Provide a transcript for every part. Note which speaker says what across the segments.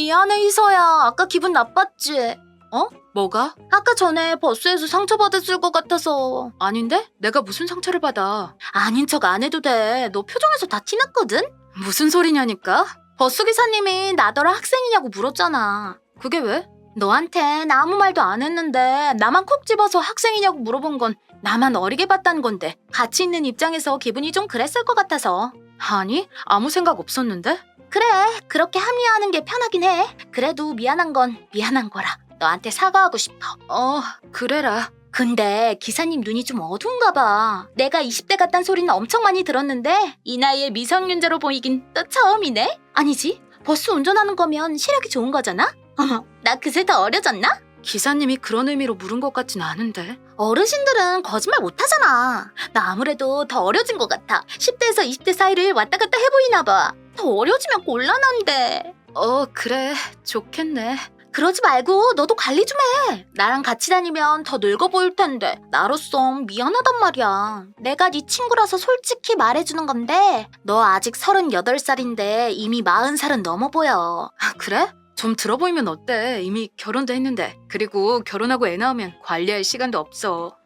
Speaker 1: 미안해 희서야. 아까 기분 나빴지? 어?
Speaker 2: 뭐가?
Speaker 1: 아까 전에 버스에서 상처받았을 것 같아서.
Speaker 2: 아닌데? 내가 무슨 상처를 받아?
Speaker 1: 아닌 척 안 해도 돼. 너 표정에서 다 티났거든?
Speaker 2: 무슨 소리냐니까?
Speaker 1: 버스 기사님이 나더러 학생이냐고 물었잖아.
Speaker 2: 그게 왜?
Speaker 1: 너한텐 아무 말도 안 했는데 나만 콕 집어서 학생이냐고 물어본 건 나만 어리게 봤다는 건데 같이 있는 입장에서 기분이 좀 그랬을 것 같아서.
Speaker 2: 아니, 아무 생각 없었는데?
Speaker 1: 그래, 그렇게 합리화하는 게 편하긴 해. 그래도 미안한 건 미안한 거라. 너한테 사과하고 싶어.
Speaker 2: 어, 그래라.
Speaker 1: 근데 기사님 눈이 좀 어두운가 봐. 내가 20대 같단 소리는 엄청 많이 들었는데 이 나이에 미성년자로 보이긴 또 처음이네? 아니지. 버스 운전하는 거면 시력이 좋은 거잖아? 어머, 나 그새 더 어려졌나?
Speaker 2: 기사님이 그런 의미로 물은 것 같진 않은데.
Speaker 1: 어르신들은 거짓말 못 하잖아. 나 아무래도 더 어려진 것 같아. 10대에서 20대 사이를 왔다 갔다 해보이나 봐. 더 어려지면 곤란한데.
Speaker 2: 어, 그래. 좋겠네.
Speaker 1: 그러지 말고 너도 관리 좀 해. 나랑 같이 다니면 더 늙어 보일 텐데 나로서 미안하단 말이야. 내가 네 친구라서 솔직히 말해주는 건데 너 아직 38살인데 이미 40살은 넘어 보여.
Speaker 2: 아, 그래? 좀 들어보이면 어때? 이미 결혼도 했는데. 그리고 결혼하고 애 낳으면 관리할 시간도 없어.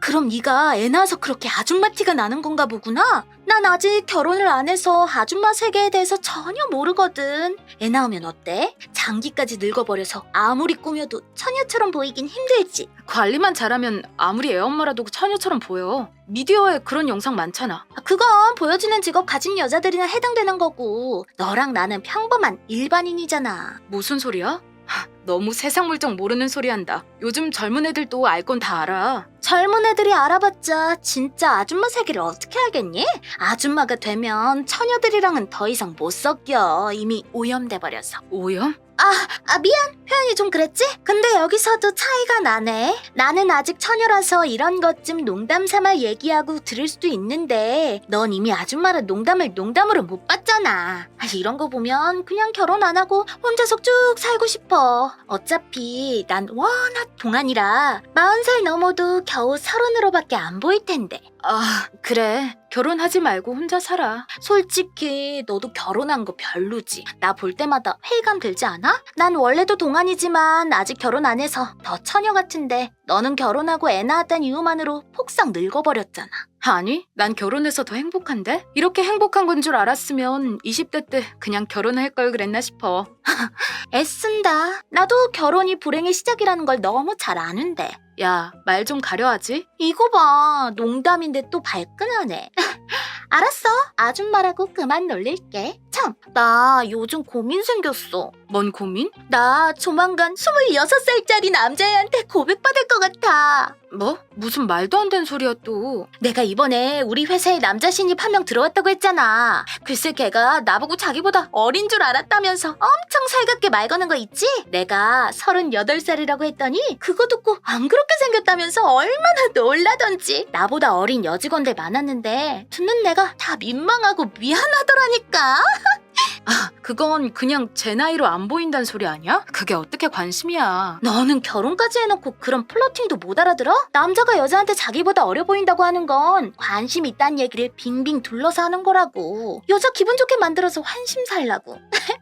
Speaker 1: 그럼 네가 애 낳아서 그렇게 아줌마 티가 나는 건가 보구나? 난 아직 결혼을 안 해서 아줌마 세계에 대해서 전혀 모르거든. 애 낳으면 어때? 장기까지 늙어버려서 아무리 꾸며도 처녀처럼 보이긴 힘들지.
Speaker 2: 관리만 잘하면 아무리 애 엄마라도 처녀처럼 보여. 미디어에 그런 영상 많잖아.
Speaker 1: 아, 그건 보여지는 직업 가진 여자들이나 해당되는 거고 너랑 나는 평범한 일반인이잖아.
Speaker 2: 무슨 소리야? 하, 너무 세상 물정 모르는 소리 한다. 요즘 젊은 애들도 알 건 다 알아.
Speaker 1: 젊은 애들이 알아봤자 진짜 아줌마 세계를 어떻게 알겠니? 아줌마가 되면 처녀들이랑은 더 이상 못 섞여. 이미 오염돼 버려서.
Speaker 2: 오염?
Speaker 1: 아 미안. 표현이 좀 그랬지? 근데 여기서도 차이가 나네. 나는 아직 처녀라서 이런 것좀 농담 삼아 얘기하고 들을 수도 있는데 넌 이미 아줌마라 농담을 농담으로 못 봤잖아. 아, 이런 거 보면 그냥 결혼 안 하고 혼자서 쭉 살고 싶어. 어차피 난 워낙 동안이라 마흔 살 넘어도 겨우 서른으로밖에 안 보일 텐데.
Speaker 2: 아, 그래. 결혼하지 말고 혼자 살아.
Speaker 1: 솔직히 너도 결혼한 거 별로지. 나 볼 때마다 회의감 들지 않아? 난 원래도 동안이지만 아직 결혼 안 해서 더 처녀 같은데 너는 결혼하고 애 낳았다는 이유만으로 폭삭 늙어버렸잖아.
Speaker 2: 아니, 난 결혼해서 더 행복한데? 이렇게 행복한 건 줄 알았으면 20대 때 그냥 결혼할 걸 그랬나 싶어.
Speaker 1: 애쓴다. 나도 결혼이 불행의 시작이라는 걸 너무 잘 아는데.
Speaker 2: 야, 말 좀 가려하지?
Speaker 1: 이거 봐. 농담인데 또 발끈하네. 알았어. 아줌마라고 그만 놀릴게. 참, 나 요즘 고민 생겼어.
Speaker 2: 뭔 고민?
Speaker 1: 나 조만간 26살짜리 남자애한테 고백받을 것 같아.
Speaker 2: 뭐? 무슨 말도 안 되는 소리야 또.
Speaker 1: 내가 이번에 우리 회사에 남자 신입 한 명 들어왔다고 했잖아. 글쎄 걔가 나보고 자기보다 어린 줄 알았다면서 엄청 살갑게 말 거는 거 있지? 내가 38살이라고 했더니 그거 듣고 안 그렇게 생겼다면서 얼마나 놀라던지. 나보다 어린 여직원들 많았는데 듣는 내가 다 민망하고 미안하더라니까.
Speaker 2: 아, 그건 그냥 제 나이로 안 보인다는 소리 아니야? 그게 어떻게 관심이야.
Speaker 1: 너는 결혼까지 해놓고 그런 플러팅도 못 알아들어? 남자가 여자한테 자기보다 어려 보인다고 하는 건 관심 있다는 얘기를 빙빙 둘러서 하는 거라고. 여자 기분 좋게 만들어서 환심 살라고.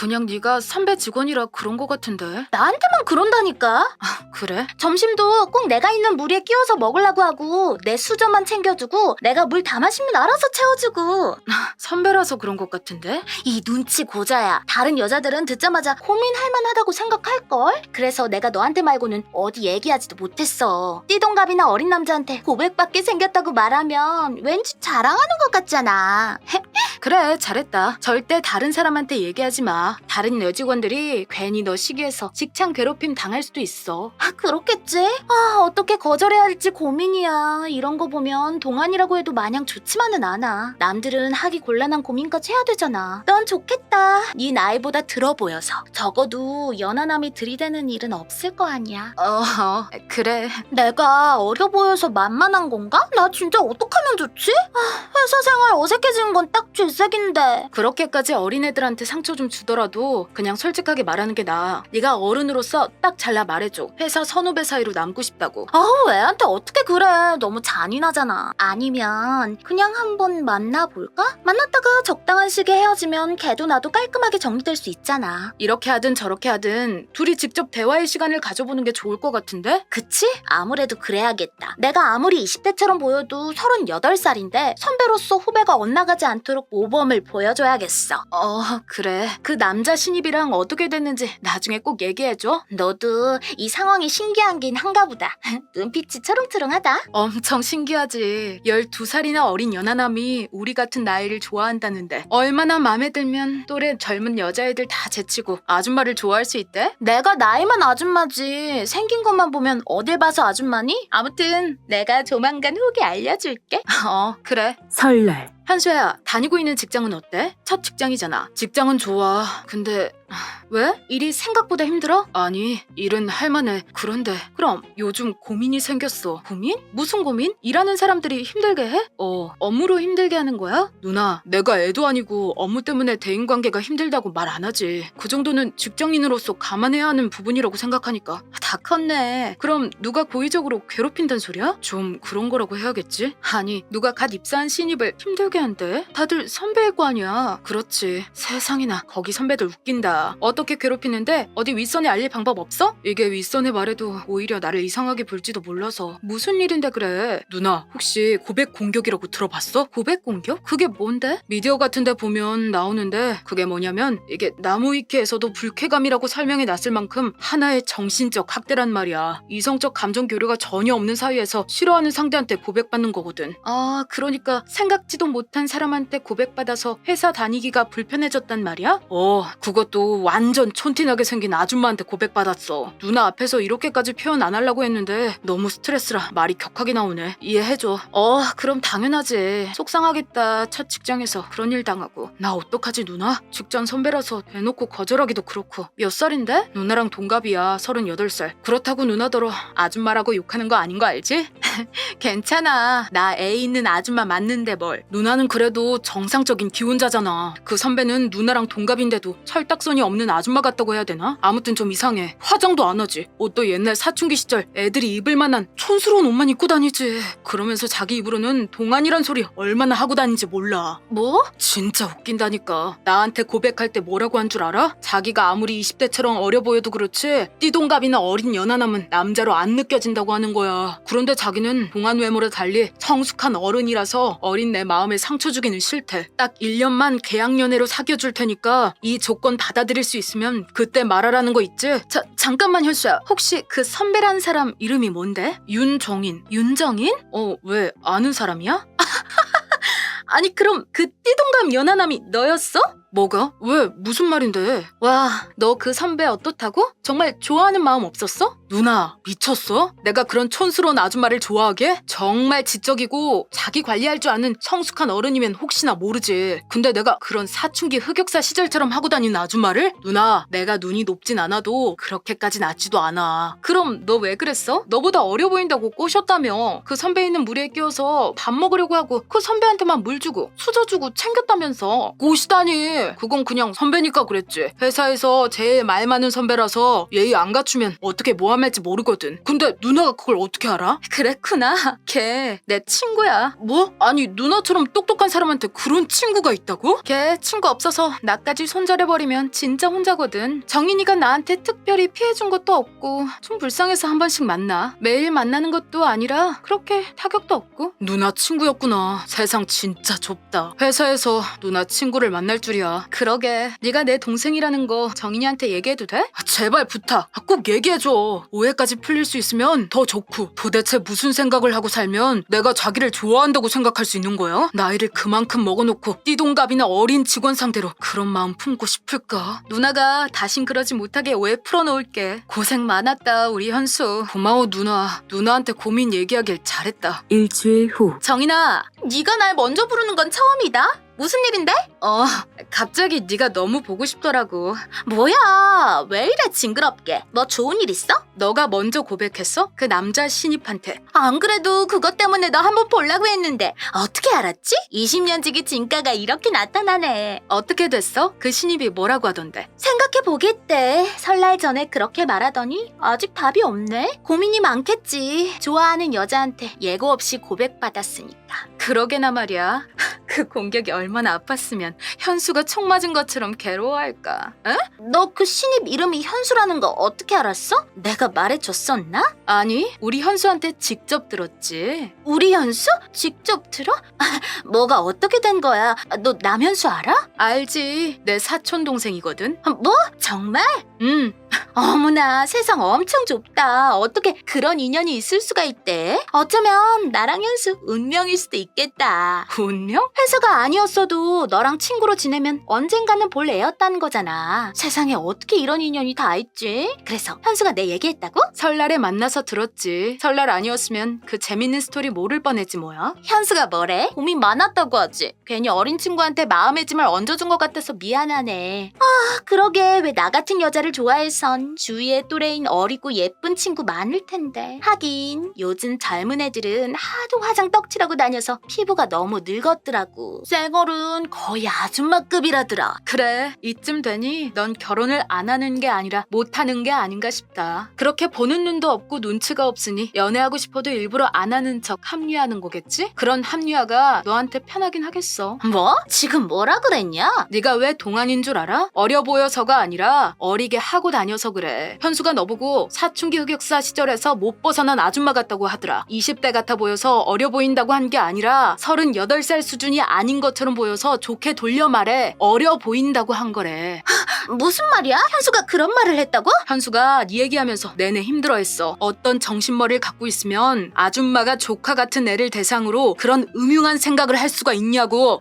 Speaker 2: 그냥 네가 선배 직원이라 그런 거 같은데.
Speaker 1: 나한테만 그런다니까.
Speaker 2: 그래?
Speaker 1: 점심도 꼭 내가 있는 물에 끼워서 먹으려고 하고 내 수저만 챙겨주고 내가 물 다 마시면 알아서 채워주고.
Speaker 2: 선배라서 그런 것 같은데?
Speaker 1: 이 눈치 고자야. 다른 여자들은 듣자마자 고민할 만하다고 생각할걸? 그래서 내가 너한테 말고는 어디 얘기하지도 못했어. 띠동갑이나 어린 남자한테 고백받게 생겼다고 말하면 왠지 자랑하는 것 같잖아.
Speaker 2: 그래, 잘했다. 절대 다른 사람한테 얘기하지 마. 다른 여직원들이 괜히 너 시기해서 직장 괴롭힘 당할 수도 있어.
Speaker 1: 아, 그렇겠지? 아, 어떻게 거절해야 할지 고민이야. 이런 거 보면 동안이라고 해도 마냥 좋지만은 않아. 남들은 하기 곤란한 고민까지 해야 되잖아. 넌 좋겠다. 네 나이보다 들어 보여서. 적어도 연하남이 들이대는 일은 없을 거 아니야.
Speaker 2: 어, 어, 그래.
Speaker 1: 내가 어려 보여서 만만한 건가? 나 진짜 어떡하면 좋지? 아, 회사 생활 어색해지는 건딱질 색인데.
Speaker 2: 그렇게까지 어린애들한테 상처 좀 주더라도
Speaker 1: 그냥 솔직하게 말하는 게 나아. 네가 어른으로서 딱 잘라 말해줘. 회사 선후배 사이로 남고 싶다고.
Speaker 3: 아우 애한테 어떻게 그래 너무 잔인하잖아 아니면 그냥 한번 만나볼까? 만났다가 적당한 시기에 헤어지면 걔도 나도 깔끔하게 정리될 수 있잖아
Speaker 1: 이렇게 하든 저렇게 하든 둘이 직접 대화의 시간을 가져보는 게 좋을 것 같은데?
Speaker 3: 그치? 아무래도 그래야겠다 내가 아무리 20대처럼 보여도 38살인데 선배로서 후배가 엇나가지 않도록 모 범을 보여줘야겠어
Speaker 1: 어, 그래. 그 남자 신입이랑 어떻게 됐는지 나중에 꼭 얘기해줘.
Speaker 3: 너도 이 상황이 신기한 긴 한가 보다 눈빛이 초롱초롱하다
Speaker 1: 엄청 신기하지. 12살이나 어린 연하남이 우리 같은 나이를 좋아한다는데 얼마나 마음에 들면 또래 젊은 여자애들 다 제치고 아줌마를 좋아할 수 있대?
Speaker 3: 내가 나이만 아줌마지 생긴 것만 보면 어딜 봐서 아줌마니? 아무튼 내가 조만간 후기 알려줄게
Speaker 1: 어, 그래.
Speaker 4: 설날
Speaker 1: 한수야, 다니고 있는 직장은 어때? 첫 직장이잖아. 직장은 좋아. 근데 하, 왜? 일이 생각보다 힘들어? 아니, 일은 할만해. 그런데 그럼 요즘 고민이 생겼어. 고민? 무슨 고민? 일하는 사람들이 힘들게 해? 어, 업무로 힘들게 하는 거야? 누나, 내가 애도 아니고 업무 때문에 대인관계가 힘들다고 말 안 하지. 그 정도는 직장인으로서 감안해야 하는 부분이라고 생각하니까 다 컸네. 그럼 누가 고의적으로 괴롭힌다는 소리야? 좀 그런 거라고 해야겠지? 아니, 누가 갓 입사한 신입을 힘들게 한대? 다들 선배일 거 아니야. 그렇지. 세상에나 거기 선배들 웃긴다. 어떻게 괴롭히는데 어디 윗선에 알릴 방법 없어? 이게 윗선에 말해도 오히려 나를 이상하게 볼지도 몰라서 무슨 일인데 그래? 누나, 혹시 고백 공격이라고 들어봤어? 고백 공격? 그게 뭔데? 미디어 같은 데 보면 나오는데 그게 뭐냐면 이게 나무위키에서도 불쾌감이라고 설명해 놨을 만큼 하나의 정신적 학대란 말이야. 이성적 감정 교류가 전혀 없는 사이에서 싫어하는 상대한테 고백받는 거거든. 아, 그러니까 생각지도 못한 사람한테 고백받아서 회사 다니기가 불편해졌단 말이야? 어, 그것도 완전 촌티나게 생긴 아줌마한테 고백받았어. 누나 앞에서 이렇게까지 표현 안 하려고 했는데 너무 스트레스라 말이 격하게 나오네. 이해해줘. 어, 그럼 당연하지. 속상하겠다. 첫 직장에서 그런 일 당하고. 나 어떡하지, 누나? 직장 선배라서 대놓고 거절하기도 그렇고. 몇 살인데? 누나랑 동갑이야. 38살. 그렇다고 누나더러 아줌마라고 욕하는 거 아닌 거 알지? 괜찮아. 나 애 있는 아줌마 맞는데 뭘. 누나는 그래도 정상적인 기혼자잖아. 그 선배는 누나랑 동갑인데도 철딱선이 없는 아줌마 같다고 해야 되나? 아무튼 좀 이상해. 화장도 안 하지. 옷도 옛날 사춘기 시절 애들이 입을 만한 촌스러운 옷만 입고 다니지. 그러면서 자기 입으로는 동안이란 소리 얼마나 하고 다니는지 몰라.
Speaker 3: 뭐?
Speaker 1: 진짜 웃긴다니까. 나한테 고백할 때 뭐라고 한 줄 알아? 자기가 아무리 20대처럼 어려 보여도 그렇지 띠동갑이나 어린 연하남은 남자로 안 느껴진다고 하는 거야. 그런데 자기는 동안 외모로 달리 성숙한 어른이라서 어린 내 마음에 상처 주기는 싫대. 딱 1년만 계약 연애로 사귀어 줄 테니까 이 조건 받아 들일 수 있으면 그때 말하라는 거 있지? 자, 잠깐만 현수야. 혹시 그 선배란 사람 이름이 뭔데? 윤정인. 윤정인? 어, 왜 아는 사람이야? 아니 그럼 그 띠동갑 연하남이 너였어? 뭐가? 왜? 무슨 말인데? 와, 너 그 선배 어떻다고? 정말 좋아하는 마음 없었어? 누나, 미쳤어? 내가 그런 촌스러운 아줌마를 좋아하게? 정말 지적이고 자기 관리할 줄 아는 성숙한 어른이면 혹시나 모르지. 근데 내가 그런 사춘기 흑역사 시절처럼 하고 다니는 아줌마를? 누나, 내가 눈이 높진 않아도 그렇게까지 낮지도 않아. 그럼 너 왜 그랬어? 너보다 어려 보인다고 꼬셨다며. 그 선배 있는 무리에 끼어서 밥 먹으려고 하고 그 선배한테만 물 주고 수저 주고 챙겼다면서. 꼬시다니. 그건 그냥 선배니까 그랬지. 회사에서 제일 말 많은 선배라서 예의 안 갖추면 어떻게 모함할지 모르거든. 근데 누나가 그걸 어떻게 알아? 그랬구나. 걔 내 친구야. 뭐? 아니 누나처럼 똑똑한 사람한테 그런 친구가 있다고? 걔 친구 없어서 나까지 손절해버리면 진짜 혼자거든. 정인이가 나한테 특별히 피해준 것도 없고 좀 불쌍해서 한 번씩 만나. 매일 만나는 것도 아니라 그렇게 타격도 없고. 누나 친구였구나. 세상 진짜 좁다. 회사에서 누나 친구를 만날 줄이야. 그러게. 네가 내 동생이라는 거 정인이한테 얘기해도 돼? 아, 제발 부탁. 아, 꼭 얘기해줘. 오해까지 풀릴 수 있으면 더 좋고. 도대체 무슨 생각을 하고 살면 내가 자기를 좋아한다고 생각할 수 있는 거야? 나이를 그만큼 먹어놓고 띠동갑이나 어린 직원 상대로 그런 마음 품고 싶을까? 누나가 다신 그러지 못하게 오해 풀어놓을게. 고생 많았다 우리 현수. 고마워 누나. 누나한테 고민 얘기하길 잘했다.
Speaker 4: 일주일 후
Speaker 3: 정인아 네가 날 먼저 부르는 건 처음이다 무슨 일인데?
Speaker 1: 어, 갑자기 네가 너무 보고 싶더라고.
Speaker 3: 뭐야? 왜 이래 징그럽게? 뭐 좋은 일 있어?
Speaker 1: 너가 먼저 고백했어? 그 남자 신입한테.
Speaker 3: 안 그래도 그것 때문에 너 한번 보려고 했는데 어떻게 알았지? 20년 지기 진가가 이렇게 나타나네.
Speaker 1: 어떻게 됐어? 그 신입이 뭐라고 하던데?
Speaker 3: 생각해 보겠대. 설날 전에 그렇게 말하더니 아직 답이 없네. 고민이 많겠지. 좋아하는 여자한테 예고 없이 고백받았으니까.
Speaker 1: 그러게나 말이야. 그 공격이 얼마나 아팠으면 현수가 총 맞은 것처럼 괴로워할까? 에?
Speaker 3: 너그 신입 이름이 현수라는 거 어떻게 알았어? 내가 말해줬었나?
Speaker 1: 아니, 우리 현수한테 직접 들었지.
Speaker 3: 우리 현수? 직접 들어? 뭐가 어떻게 된 거야? 너 남현수 알아?
Speaker 1: 알지. 내 사촌 동생이거든.
Speaker 3: 뭐? 정말?
Speaker 1: 음,
Speaker 3: 어머나 세상 엄청 좁다. 어떻게 그런 인연이 있을 수가 있대? 어쩌면 나랑 현수 운명일 수도 있겠다.
Speaker 1: 운명?
Speaker 3: 현수가 아니었어도 너랑 친구로 지내면 언젠가는 볼 애였다는 거잖아. 세상에 어떻게 이런 인연이 다 있지? 그래서 현수가 내 얘기했다고?
Speaker 1: 설날에 만나서 들었지. 설날 아니었으면 그 재밌는 스토리 모를 뻔했지 뭐야.
Speaker 3: 현수가 뭐래? 고민 많았다고 하지. 괜히 어린 친구한테 마음의 짐을 얹어준 것 같아서 미안하네. 아, 그러게 왜 나 같은 여자를 좋아 해선 주위에 또래인 어리고 예쁜 친구 많을 텐데. 하긴 요즘 젊은 애들은 하도 화장 떡칠하고 다녀서 피부가 너무 늙었더라고. 쌩얼은 거의 아줌마급이라더라.
Speaker 1: 그래, 이쯤 되니 넌 결혼을 안 하는 게 아니라 못 하는 게 아닌가 싶다. 그렇게 보는 눈도 없고 눈치가 없으니 연애하고 싶어도 일부러 안 하는 척 합리화하는 거겠지? 그런 합리화가 너한테 편하긴 하겠어.
Speaker 3: 뭐? 지금 뭐라 그랬냐?
Speaker 1: 네가 왜 동안인 줄 알아? 어려 보여서가 아니라 어리게 하고 다 녀서 그래. 현수가 너보고 사춘기 흑역사 시절에서 못 벗어난 아줌마 같다고 하더라. 20대 같아 보여서 어려 보인다고 한 게 아니라 38살 수준이 아닌 것처럼 보여서 좋게 돌려 말해 어려 보인다고 한 거래.
Speaker 3: 무슨 말이야? 현수가 그런 말을 했다고?
Speaker 1: 현수가 네 얘기하면서 내내 힘들어했어. 어떤 정신머리를 갖고 있으면 아줌마가 조카 같은 애를 대상으로 그런 음흉한 생각을 할 수가 있냐고.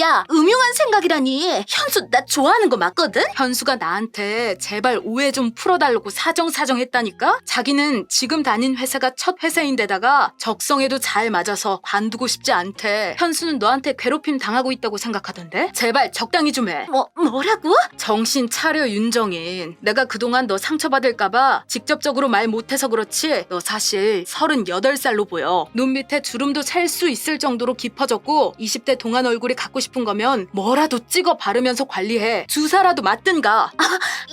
Speaker 3: 야, 음흉한 생각이라니. 현수 나 좋아하는 거 맞거든?
Speaker 1: 현수가 나한테 제발 오해 좀 풀어달라고 사정사정 했다니까? 자기는 지금 다닌 회사가 첫 회사인데다가 적성에도 잘 맞아서 관두고 싶지 않대. 현수는 너한테 괴롭힘 당하고 있다고 생각하던데? 제발 적당히 좀 해.
Speaker 3: 뭐 뭐라고?
Speaker 1: 정신 차려 윤정인. 내가 그동안 너 상처받을까봐 직접적으로 말 못해서 그렇지 너 사실 38살로 보여. 눈 밑에 주름도 셀수 있을 정도로 깊어졌고 20대 동안 얼굴이 갖고 싶은 거면 뭐라도 찍어 바르면서 관리해. 주사라도 맞든가.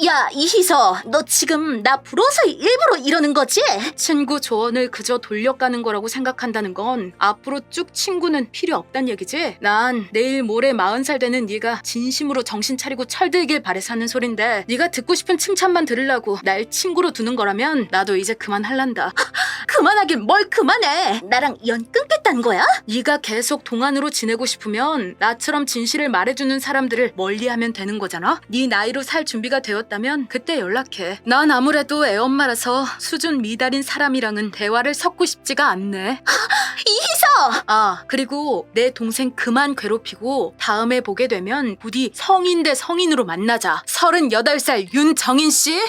Speaker 3: 야, 이희서, 너 지금 나 부러워서 일부러 이러는 거지?
Speaker 1: 친구 조언을 그저 돌려가는 거라고 생각한다는 건 앞으로 쭉 친구는 필요 없단 얘기지? 난 내일 모레 40살 되는 네가 진심으로 정신 차리고 철들길 바래서 하는 소린데 네가 듣고 싶은 칭찬만 들으려고 날 친구로 두는 거라면 나도 이제 그만할란다.
Speaker 3: 그만하긴 뭘 그만해. 나랑 연 끊겠다는 거야?
Speaker 1: 네가 계속 동안으로 지내고 싶으면 나처럼 진실을 말해주는 사람들을 멀리하면 되는 거잖아. 네 나이로 살 준비가 되었다면 그때 연락해. 난 아무래도 애엄마라서 수준 미달인 사람이랑은 대화를 섞고 싶지가 않네.
Speaker 3: 이희서!
Speaker 1: 아 그리고 내 동생 그만 괴롭히고 다음에 보게 되면 부디 성인 대 성인으로 만나자. 38살 윤정인 씨?